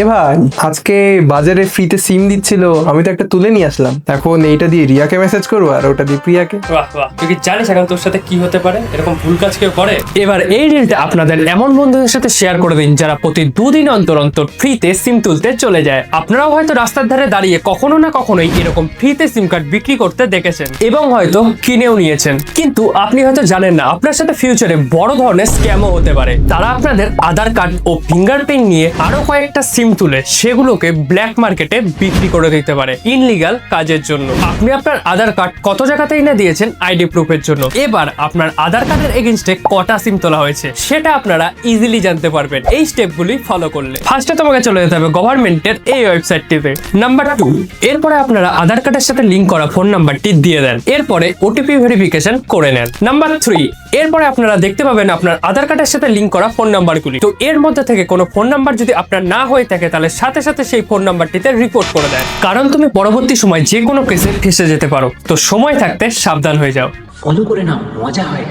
এ ভাই আজকে বাজারে ফ্রিতে সিম দিচ্ছিল আমি তো একটা তুলে নিয়ে আসলাম। এখন এইটা দিয়ে রিয়াকে মেসেজ করব আর ওটা দিয়ে প্রিয়াকে। বাহ বাহ। তুই কি জানিস এখন তোর সাথে কি হতে পারে? এরকম ভুল কাজ কেউ করে? এবার এই রিলটা আপনাদের এমন বন্ধুদের সাথে শেয়ার করে দিন যারা প্রতি দুদিন অন্তর অন্তর ফ্রিতে সিম তুলতে চলে যায়। আপনারাও হয়তো রাস্তার ধারে দাঁড়িয়ে কখনো না কখনোই এরকম ফ্রিতে সিম কার্ড বিক্রি করতে দেখেছেন। এবং হয়তো কিনেও নিয়েছেন। কিন্তু আপনি হয়তো জানেন না আপনার সাথে ফিউচারে বড় ধরনের স্ক্যামও হতে পারে। তারা আপনাদের আধার কার্ড ও ফিঙ্গারপ্রিন্ট নিয়ে আরও কয়েকটা সিম তুলে সেগুলোকে ব্ল্যাক মার্কেটে বিক্রি করে দিতে পারে ইনলিগাল কাজের জন্য। আপনি আপনার আধার কার্ড কত জায়গাতেই না দিয়েছেন আইডি প্রুফের জন্য? এবার আপনার আধার কার্ডের এগেনস্টে কটা সিম তোলা হয়েছে, সেটা আপনারা ইজিলি জানতে পারবেন। এই স্টেপগুলি ফলো করলে। ফার্স্টে তোমাকে চলে যেতে হবে গভর্নমেন্টের এই ওয়েবসাইটটিতে নাম্বার টু এরপরে আপনারা আধার কার্ডের সাথে লিংক করা ফোন নাম্বারটি দিয়ে দেন। এরপরে ওটিপি ভেরিফিকেশন করে নেন। নাম্বার থ্রি এরপরে আপনারা দেখতে পাবেন আপনার আধার কার্ডের সাথে লিংক করা ফোন নাম্বারগুলি তো এর মধ্যে থেকে কোনো ফোন নাম্বার যদি আপনার না হয়ে থাকে তাহলে সাথে সাথে সেই ফোন নাম্বারটিতে রিপোর্ট করে দেয়। কারণ তুমি পরবর্তী সময় যে কোনো কেসে ফেসে যেতে পারো। তো সময় থাকতে সাবধান হয়ে যাও। ফলো করে নাও, মজা হয়।